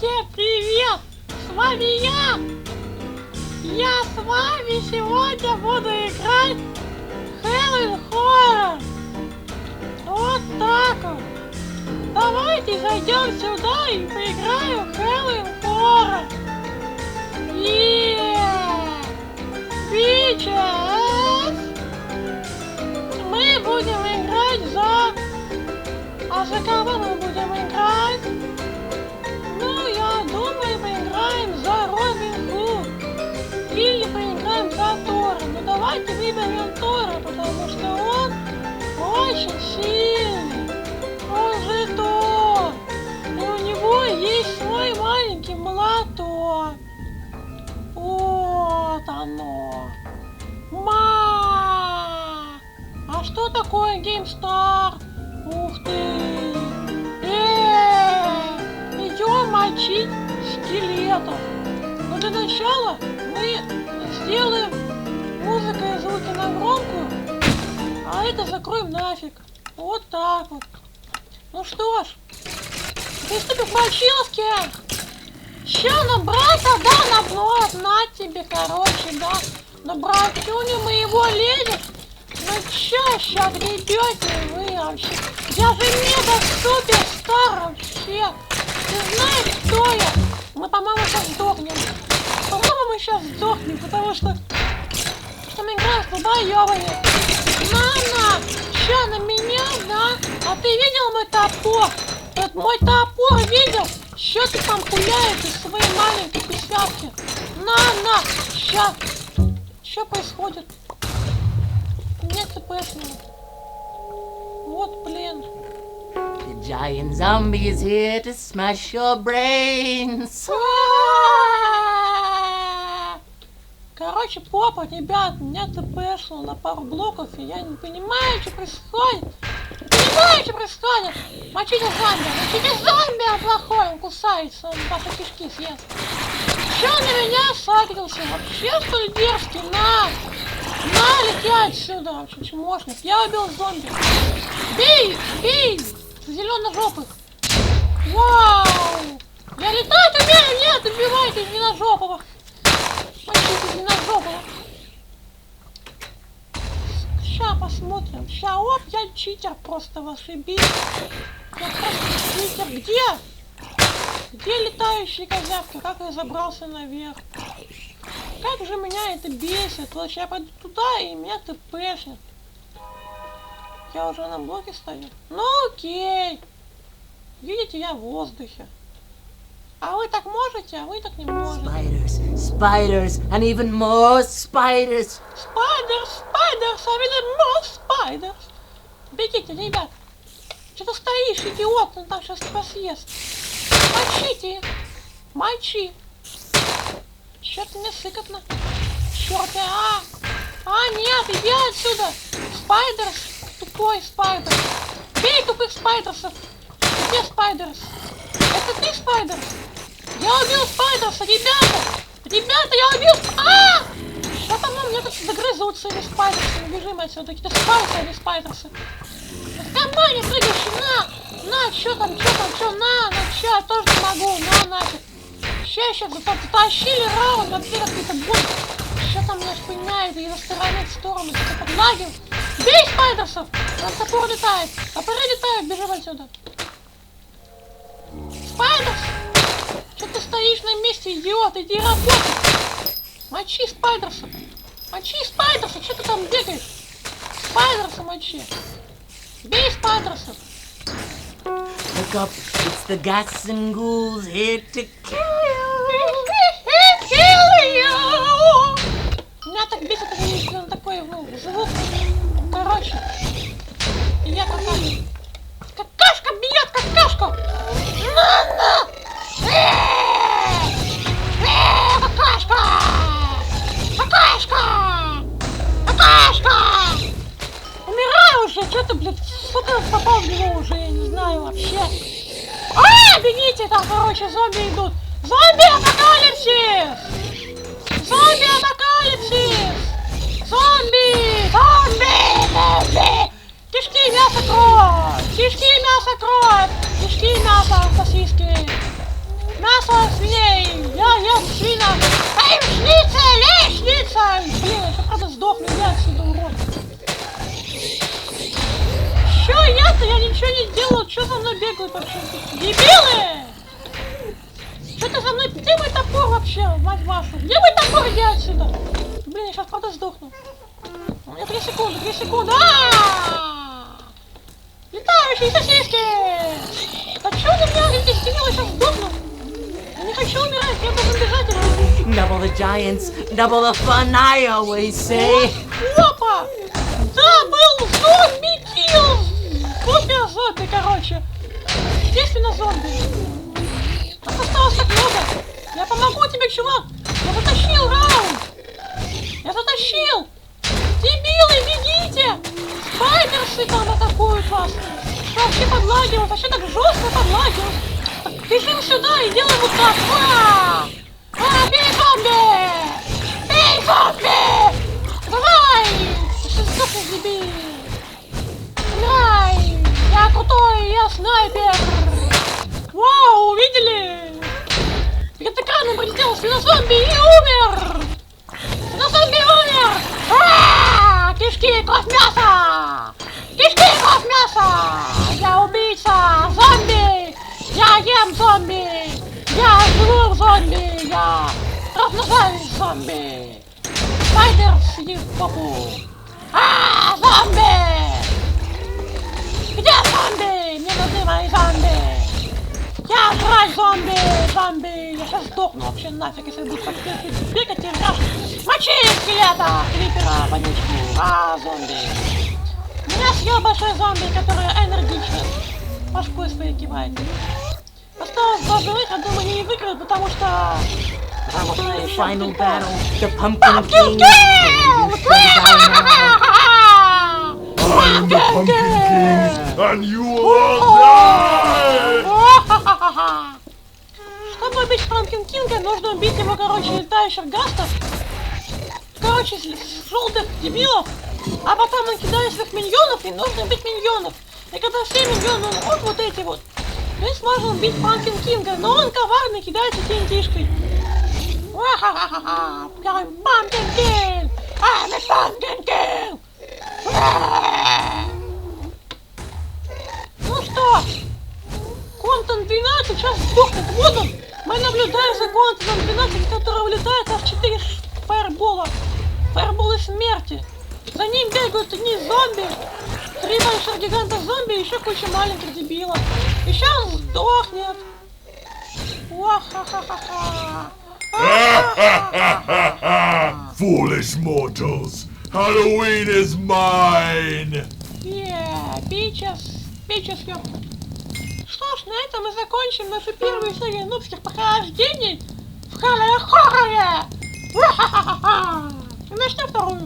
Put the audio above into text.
Всем привет! С вами я! Я с вами сегодня буду играть Halloween Horror! Вот так вот! Давайте зайдем сюда и поиграем в Halloween Horror! Yeah! Bitches! Мы будем играть за... А за кого мы будем давайте выберем Тора, потому что он очень сильный. Он же Тор. И у него есть свой маленький молоток. Вот оно. Ма! А что такое GameStar? Ух ты! Э, идем мочить скелетов. Но для начала мы сделаем музыка и звуки на громкую, а это закроем нафиг. Вот так вот. Ну что ж, приступим к мочиловке. Ща на брата, да, на плод, на тебе, короче, да. На братюню моего лезет. Ну чё ща гребете вы вообще? Я же мега супер стар вообще. Ты знаешь, кто я? Мы, по-моему, сейчас сдохнем. По-моему, мы сейчас сдохнем, потому что... Играем с долбоёбами. На-на! Ща на меня, да? А ты видел мой топор? Вот мой топор видел? Что ты там пуляешь из своей маленькой писятки? На-на! Ща! Что происходит? Нет ТПшного. Вот, блин. The giant zombie is here to smash your brains. Короче, попа, ребят, меня ТПшнуло на пару блоков, и я не понимаю, что происходит. Не понимаю, что происходит. Мочите зомби, мочите зомби, он плохой, он кусается, он ваши кишки съест. Че на меня сагрился? Вообще, что ли, дерзкий? На! На, лети отсюда, вообще чмошник. Я убил зомби. Бей, бей, зеленожопых. Вау! Я летать умею, нет, убивайте зеленожоповых. Мочите зеленожоповых. Ща посмотрим. Ща, оп, я читер просто, ошибись. Я просто читер. Где? Где летающие козявки? Как я забрался наверх? Как же меня это бесит. Вот я пойду туда, и меня ТПшнет. Я уже на блоке стою. Ну окей. Видите, я в воздухе. А вы так можете, а вы так не можете. Spiders, spiders, and even more spiders. Спайдерс, спайдерс, а видно more спайдерс. Бегите, ребят. Что ты стоишь, идиот, он там сейчас тебя съест. Мочите их. Мочи. Ты мне сыкотно? Чёрт, а! А, нет, иди отсюда! Спайдерс! Тупой спайдер! Бей тупых спайдерсов! Где спайдерс? Это ты, спайдерс? Я убил спайдерса, ребята! Ребята, я убил... А! Там на мне тут загрызутся или спайдерсы? Бежим отсюда, какие-то спайдерсы или спайдерсы. В кармане прыгающий, на! На, чё там, чё там, чё, на, на, чё, я тоже не могу, на, нафиг. Ща еще затащили раунд, вообще какой-то бой. Что там меня шпыняет и из стороны в сторону, что-то подлагивает. Бей спайдерсов! Там топор летает. Топоры летают, бежим отсюда. Спайдерс! Что ты стоишь на месте, идиот? Иди работай! Мочи спайдерса! Мочи спайдерса! Что ты там бегаешь? Спайдерса мочи! Бей спайдерсов! Look up, it's the gas and ghouls here to kill you. Меня так бесит, если он такой ну, звук. Короче. Сука, попал в него уже, я не знаю вообще. А, бегите, там, короче, зомби идут. Зомби апокалипсис! Зомби апокалипсис! Зомби! Зомби! Зомби! Кишки, мясо, кровь! Кишки, мясо, кровь! Кишки, мясо, сосиски! Мясо свиней! Я ем свина! Эй! Эй, шницель! Блин, я правда сдохну, я отсюда, я-то? Я ничего не делал, чё за мной бегают вообще? Дебилы! Что ты за мной? Где мой топор вообще, мать вашу? Где мой топор? Иди отсюда! Блин, я сейчас правда сдохну. У меня три секунды, три секунды. А! Летающие сосиски! Да чё ты меня я сейчас сдохну? Я не хочу умирать, я должен бежать отсюда. Double the giants, double the fun, I always say. Опа! Да, был зомби! Копия зомби, короче. Естественно, зомби. Нас осталось так много. Я помогу тебе, чувак. Я затащил раунд. Я затащил. Дебилы, бегите! Спайдерсы там атакуют вас. Что вообще подлагивают? Вообще так жестко подлагивают. Бежим сюда и делаем вот так. А! А, бей зомби! Бей зомби! Давай! Ты сдохнешь, дебил! Умирай! Я крутой, я снайпер! Вау, увидели? Перед экраном прилетел свинозомби и умер! Свинозомби умер! А, Кишки, кровь мяса! Кишки, кровь мяса! Я убийца! Зомби! Я ем зомби! Я живу в зомби! Я размножаюсь зомби! Спайдер сидит в попу! А, зомби! Где зомби? Мне нужны мои зомби! Я жрать зомби! Зомби! Я сейчас сдохну вообще нафиг, если буду так бегать и раз. Мочи скелета! Крипера, вонючку! А, зомби! Меня съел большой зомби, который энергичен. Башкой своей кивает. Осталось два живых, я думаю, не выиграют, потому что... Final battle, the Pumpkin Pumpkin King. King! You should die now. I'm the Pumpkin Pumpkin King! And you all die! Чтобы убить Панкин Кинга, нужно убить его, короче, летающих гастов. Короче, желтых дебилов. А потом он кидает своих миньонов, и нужно убить миньонов. И когда все миньоны умрут, вот эти вот, мы сможем убить Панкин Кинга, но он коварный, кидается. Ва-ха-ха-ха-ха! Я Панкин Кинг! I'm a Pumpkin King! Ну что, Контент 12 сейчас сдохнет. Вот он. Мы наблюдаем за Контентом 12, который вылетает аж 4 ш- фаербола. Фаерболы смерти. За ним бегают одни зомби. Три больших гиганта зомби и еще куча маленьких дебилов. И сейчас сдохнет. Foolish mortals, Halloween is mine! Yeah, bitches, bitches, ёпта. На этом мы закончим нашу первую серию нубских похождений в. Уа-ха-ха-ха. И начнем вторую.